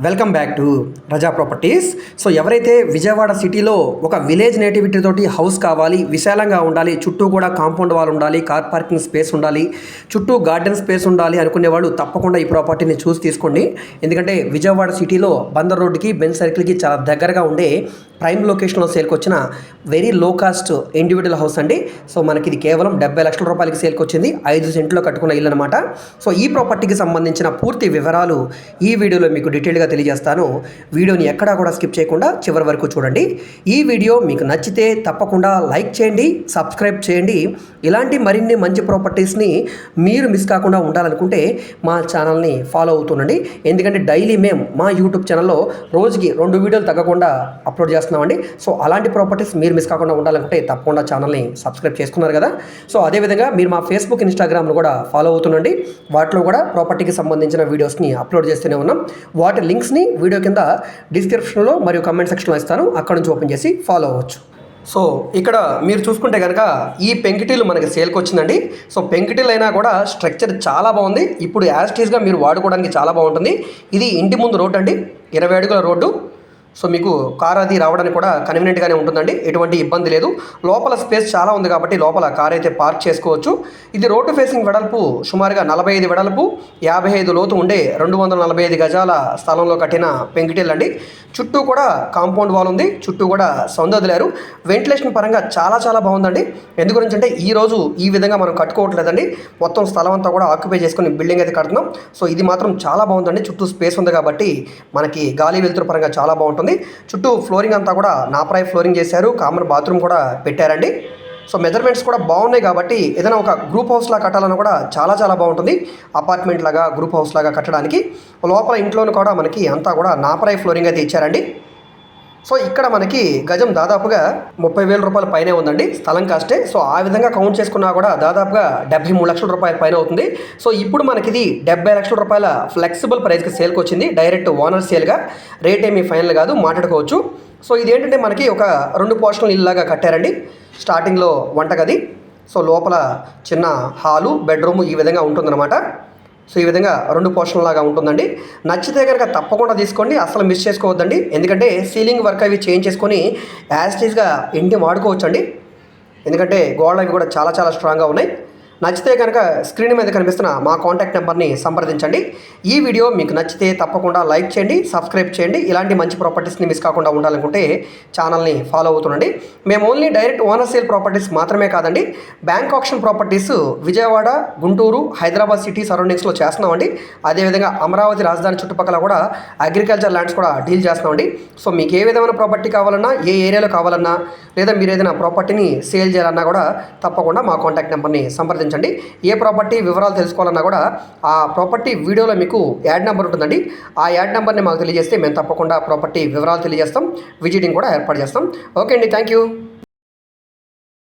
Welcome back to Raza properties so ఎవరైతే విజయవాడ సిటీలో ఒక విలేజ్ నేటివిటీ తోటి హౌస్ కావాలి విశాలంగా ఉండాలి చుట్టూ కూడా కాంపౌండ్ వాల్ ఉండాలి కార్ పార్కింగ్ స్పేస్ ఉండాలి చుట్టూ గార్డెన్ స్పేస్ ఉండాలి అనుకునే వాళ్ళు తప్పకుండా ఈ ప్రాపర్టీని చూసి తీసుకోండి. ఎందుకంటే విజయవాడ సిటీలో బందర్ రోడ్డుకి బెంచ్ సర్కిల్కి చాలా దగ్గరగా ఉండే ప్రైమ్ లొకేషన్లో సేల్కి వచ్చిన very low cost individual house అండి. సో మనకి ఇది కేవలం డెబ్బై లక్షల రూపాయలకి సేల్కి వచ్చింది. ఐదు సెంట్లో కట్టుకున్న ఇల్లు అనమాట సో ఈ ప్రాపర్టీకి సంబంధించిన పూర్తి వివరాలు ఈ వీడియోలో మీకు డీటెయిల్గా తెలియజేస్తాను. వీడియోని ఎక్కడా కూడా స్కిప్ చేయకుండా చివరి వరకు చూడండి. ఈ వీడియో మీకు నచ్చితే తప్పకుండా లైక్ చేయండి సబ్స్క్రైబ్ చేయండి. ఇలాంటి మరిన్ని మంచి ప్రాపర్టీస్ని మీరు మిస్ కాకుండా ఉండాలనుకుంటే మా ఛానల్ని ఫాలో అవుతుండండి. ఎందుకంటే డైలీ మేము మా యూట్యూబ్ ఛానల్లో రోజుకి రెండు వీడియోలు తగ్గకుండా అప్లోడ్ చేస్తున్నామండి. సో అలాంటి ప్రాపర్టీస్ మీరు మిస్ కాకుండా ఉండాలనుకుంటే తప్పకుండా ఛానల్ని సబ్స్క్రైబ్ చేసుకున్నారు కదా. సో అదేవిధంగా మీరు మా ఫేస్బుక్ ఇన్స్టాగ్రామ్లో కూడా ఫాలో అవుతుండండి. వాటిలో కూడా ప్రాపర్టీకి సంబంధించిన వీడియోస్ని అప్లోడ్ చేస్తూనే ఉన్నాం. వాటి లింక్స్ని వీడియో కింద డిస్క్రిప్షన్లో మరియు కమెంట్ సెక్షన్లో ఇస్తాను. అక్కడ నుంచి ఓపెన్ చేసి ఫాలో అవ్వచ్చు. సో ఇక్కడ మీరు చూసుకుంటే కనుక ఈ పెంకిటీలు మనకి సేల్కి వచ్చిందండి. సో పెంకిటీలు అయినా కూడా స్ట్రక్చర్ చాలా బాగుంది. ఇప్పుడు యాస్టీస్గా మీరు వాడుకోవడానికి చాలా బాగుంటుంది. ఇది ఇంటి ముందు రోడ్ అండి. ఇరవై అడుగుల రోడ్డు. సో మీకు కార్ అది రావడానికి కూడా కన్వీనియంట్గానే ఉంటుందండి. ఎటువంటి ఇబ్బంది లేదు. లోపల స్పేస్ చాలా ఉంది కాబట్టి లోపల కార్ అయితే పార్క్ చేసుకోవచ్చు. ఇది రోడ్డు ఫేసింగ్ వెడల్పు సుమారుగా నలభై ఐదు వెడల్పు యాభై ఐదు లోతు ఉండే రెండు వందల నలభై ఐదు గజాల స్థలంలో కట్టిన పెంకిటిల్ అండి. చుట్టూ కూడా కాంపౌండ్ వాల్ ఉంది. చుట్టూ కూడా సౌందర్యలేరు. వెంటిలేషన్ పరంగా చాలా చాలా బాగుందండి. ఎందు గురించి అంటే ఈ రోజు ఈ విధంగా మనం కట్టుకోవట్లేదండి. మొత్తం స్థలం అంతా కూడా ఆక్యుపై చేసుకుని బిల్డింగ్ అయితే కడుతున్నాం. సో ఇది మాత్రం చాలా బాగుందండి. చుట్టూ స్పేస్ ఉంది కాబట్టి మనకి గాలి వెలుతురు పరంగా చాలా బాగుంటుంది. చుట్టూ ఫ్లోరింగ్ అంతా కూడా నాపరాయి ఫ్లోరింగ్ చేశారు. కామన్ బాత్రూమ్ కూడా పెట్టారండి. సో మెజర్మెంట్స్ కూడా బాగున్నాయి కాబట్టి ఏదైనా ఒక గ్రూప్ హౌస్ లాగా కట్టాలన్నా కూడా చాలా చాలా బాగుంటుంది. అపార్ట్మెంట్ లాగా గ్రూప్ హౌస్ లాగా కట్టడానికి. లోపల ఇంట్లోనూ కూడా మనకి అంతా కూడా నాపరాయి ఫ్లోరింగ్ అయితే ఇచ్చారండి. సో ఇక్కడ మనకి గజం దాదాపుగా ముప్పై వేల రూపాయల పైనే ఉందండి స్థలం కాస్టే. సో ఆ విధంగా కౌంట్ చేసుకున్నా కూడా దాదాపుగా డెబ్బై మూడు లక్షల రూపాయల పైన అవుతుంది. సో ఇప్పుడు మనకి ఇది డెబ్బై లక్షల రూపాయల ఫ్లెక్సిబుల్ ప్రైస్కి సేల్కి వచ్చింది. డైరెక్ట్ ఓనర్ సేల్గా రేట్ ఏమీ ఫైనల్ కాదు మాట్లాడుకోవచ్చు. సో ఇదేంటంటే మనకి ఒక రెండు పోర్షన్లు ఇల్లాగా కట్టారండి. స్టార్టింగ్లో వంటగది. సో లోపల చిన్న హాలు బెడ్రూమ్ ఈ విధంగా ఉంటుందన్నమాట. సో ఈ విధంగా రెండు పోర్షన్ లాగా ఉంటుందండి. నచ్చితే కనుక తప్పకుండా తీసుకోండి అసలు మిస్ చేసుకోవద్దండి. ఎందుకంటే సీలింగ్ వర్క్ అవి చేంజ్ చేసుకొని యాజ్ టీజ్గా ఇంటి వాడుకోవచ్చండి. ఎందుకంటే గోడలు అవి కూడా చాలా చాలా స్ట్రాంగ్గా ఉన్నాయి. నచ్చితే కనుక స్క్రీన్ మీద కనిపిస్తున్న మా కాంటాక్ట్ నెంబర్ని సంప్రదించండి. ఈ వీడియో మీకు నచ్చితే తప్పకుండా లైక్ చేయండి సబ్స్క్రైబ్ చేయండి. ఇలాంటి మంచి ప్రాపర్టీస్ని మిస్ కాకుండా ఉండాలనుకుంటే ఛానల్ని ఫాలో అవుతుండండి మేము only direct owner sale properties మాత్రమే కాదండి bank option properties Vijayawada Guntur Hyderabad city సరౌండింగ్స్లో చేస్తున్నామండి. అదేవిధంగా అమరావతి రాజధాని చుట్టుపక్కల కూడా అగ్రికల్చర్ ల్యాండ్స్ కూడా డీల్ చేస్తామండి సో మీకు ఏ విధమైన ప్రాపర్టీ కావాలన్నా ఏ ఏరియాలో కావాలన్నా లేదా మీరు ఏదైనా ప్రాపర్టీని సేల్ చేయాలన్నా కూడా తప్పకుండా మా కాంటాక్ట్ నెంబర్ని సంప్రదించండి. ఏ ప్రాపర్టీ వివరాలు తెలుసుకోవాలన్నా కూడా ఆ ప్రాపర్టీ వీడియోలో మీకు యాడ్ నెంబర్ ఉంటుందండి. ఆ యాడ్ నెంబర్ని మాకు తెలియజేస్తే మేము తప్పకుండా ప్రాపర్టీ వివరాలు తెలియజేస్తాం. విజిటింగ్ కూడా ఏర్పాటు చేస్తాం. ఓకే అండి థ్యాంక్ యూ